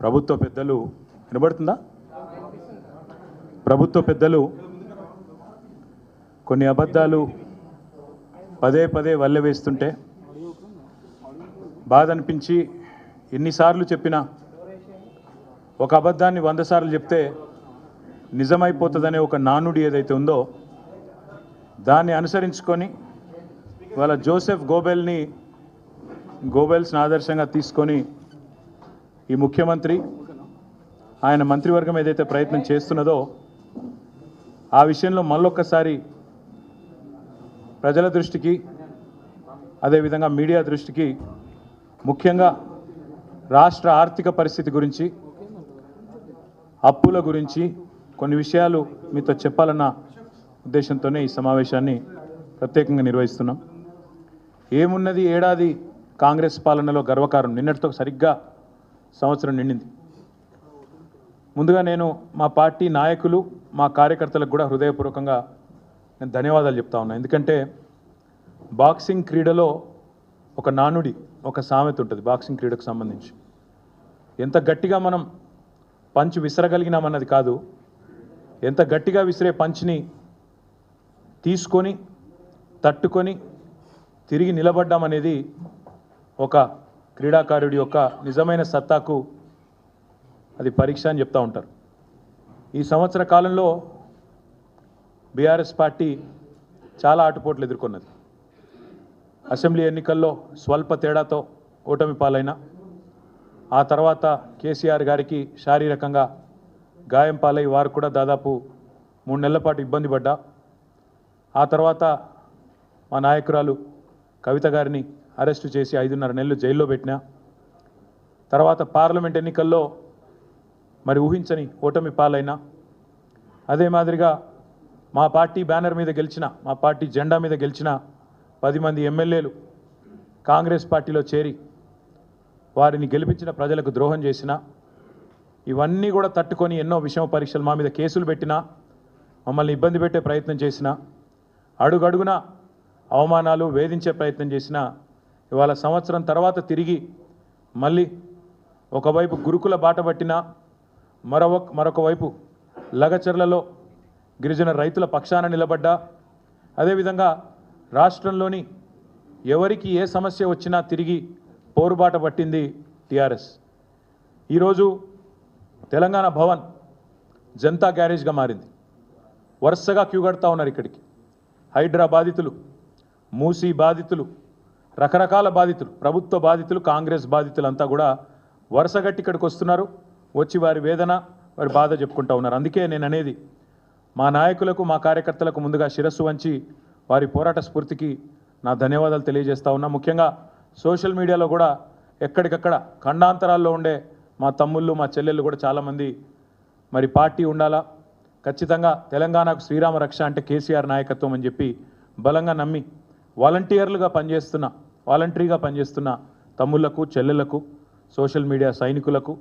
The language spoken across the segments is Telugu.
ప్రభుత్వ పెద్దలు వినబడుతుందా? ప్రభుత్వ పెద్దలు కొన్ని అబద్ధాలు పదే పదే వల్ల వేస్తుంటే బాధ అనిపించి ఎన్నిసార్లు చెప్పినా ఒక అబద్ధాన్ని వంద సార్లు చెప్తే నిజమైపోతుందనే ఒక నానుడి ఏదైతే ఉందో దాన్ని అనుసరించుకొని వాళ్ళ జోసెఫ్ గోబెల్ని గోబెల్స్ని ఆదర్శంగా తీసుకొని ఈ ముఖ్యమంత్రి ఆయన మంత్రివర్గం ఏదైతే ప్రయత్నం చేస్తున్నదో ఆ విషయంలో మళ్ళొక్కసారి ప్రజల దృష్టికి అదేవిధంగా మీడియా దృష్టికి ముఖ్యంగా రాష్ట్ర ఆర్థిక పరిస్థితి గురించి అప్పుల గురించి కొన్ని విషయాలు మీతో చెప్పాలన్న ఉద్దేశంతోనే ఈ సమావేశాన్ని ప్రత్యేకంగా నిర్వహిస్తున్నాం. ఏమున్నది ఏడాది కాంగ్రెస్ పాలనలో గర్వకారం నిన్నటితో సరిగ్గా సంవత్సరం నిండింది. ముందుగా నేను మా పార్టీ నాయకులు మా కార్యకర్తలకు కూడా హృదయపూర్వకంగా నేను ధన్యవాదాలు చెప్తా ఉన్నా. ఎందుకంటే బాక్సింగ్ క్రీడలో ఒక నానుడి ఒక సామెత ఉంటుంది బాక్సింగ్ క్రీడకు సంబంధించి. ఎంత గట్టిగా మనం పంచ్ విసరగలిగినామన్నది కాదు ఎంత గట్టిగా విసిరే పంచ్ని తీసుకొని తట్టుకొని తిరిగి నిలబడ్డామనేది ఒక క్రీడాకారుడి యొక్క నిజమైన సత్తాకు అది పరీక్ష అని చెప్తా ఉంటారు. ఈ సంవత్సర కాలంలో బీఆర్ఎస్ పార్టీ చాలా ఆటుపోట్లు ఎదుర్కొన్నది. అసెంబ్లీ ఎన్నికల్లో స్వల్ప తేడాతో ఓటమి పాలైన ఆ తర్వాత కేసీఆర్ గారికి శారీరకంగా గాయం పాలై వారు కూడా దాదాపు మూడు నెలల పాటు ఇబ్బంది పడ్డా. ఆ తర్వాత మా నాయకురాలు కవిత గారిని అరెస్టు చేసి ఐదున్నర నెలలు జైల్లో పెట్టినా తర్వాత పార్లమెంట్ ఎన్నికల్లో మరి ఊహించని ఓటమి పాలైనా అదే మాదిరిగా మా పార్టీ బ్యానర్ మీద గెలిచిన మా పార్టీ జెండా మీద గెలిచిన పది మంది ఎమ్మెల్యేలు కాంగ్రెస్ పార్టీలో చేరి వారిని గెలిపించిన ప్రజలకు ద్రోహం చేసిన ఇవన్నీ కూడా తట్టుకొని ఎన్నో విషమ పరీక్షలు మా మీద కేసులు పెట్టినా మమ్మల్ని ఇబ్బంది పెట్టే ప్రయత్నం చేసిన అడుగడుగున అవమానాలు వేధించే ప్రయత్నం చేసిన ఇవాళ సంవత్సరం తర్వాత తిరిగి మళ్ళీ ఒకవైపు గురుకుల బాట పట్టిన మరొక మరొక వైపు లగచర్లలో గిరిజన రైతుల పక్షాన నిలబడ్డా అదేవిధంగా రాష్ట్రంలోని ఎవరికి ఏ సమస్య వచ్చినా తిరిగి పోరుబాట పట్టింది టీఆర్ఎస్. ఈరోజు తెలంగాణ భవన్ జనతా గ్యారేజ్గా మారింది. వరుసగా క్యూ కడతా ఉన్నారు ఇక్కడికి. హైడ్రా బాధితులు మూసీ బాధితులు రకరకాల బాధితులు ప్రభుత్వ బాధితులు కాంగ్రెస్ బాధితులు అంతా కూడా వరుసగట్టి ఇక్కడికి వస్తున్నారు. వచ్చి వారి వేదన వారి బాధ చెప్పుకుంటా ఉన్నారు. అందుకే నేను అనేది మా నాయకులకు మా కార్యకర్తలకు ముందుగా శిరస్సు వంచి వారి పోరాట స్ఫూర్తికి నా ధన్యవాదాలు తెలియజేస్తా ఉన్నా. ముఖ్యంగా సోషల్ మీడియాలో కూడా ఎక్కడికక్కడ ఖండాంతరాల్లో ఉండే మా తమ్ముళ్ళు మా చెల్లెళ్ళు కూడా చాలామంది మరి పార్టీ ఉండాలా? ఖచ్చితంగా తెలంగాణకు శ్రీరామ రక్ష అంటే కేసీఆర్ నాయకత్వం అని చెప్పి బలంగా నమ్మి వాలంటీర్లుగా పనిచేస్తున్న వాలంటరీగా పనిచేస్తున్న తమ్ముళ్ళకు చెల్లెలకు సోషల్ మీడియా సైనికులకు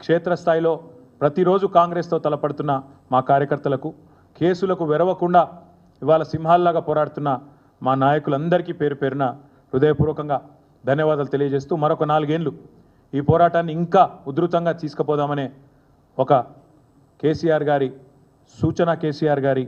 క్షేత్రస్థాయిలో ప్రతిరోజు కాంగ్రెస్తో తలపడుతున్న మా కార్యకర్తలకు కేసులకు వెరవకుండా ఇవాళ సింహాల్లాగా పోరాడుతున్న మా నాయకులందరికీ పేరు పేరున హృదయపూర్వకంగా ధన్యవాదాలు తెలియజేస్తూ మరొక నాలుగేండ్లు ఈ పోరాటాన్ని ఇంకా ఉధృతంగా తీసుకుపోదామనే ఒక కేసీఆర్ గారి సూచన కేసీఆర్ గారి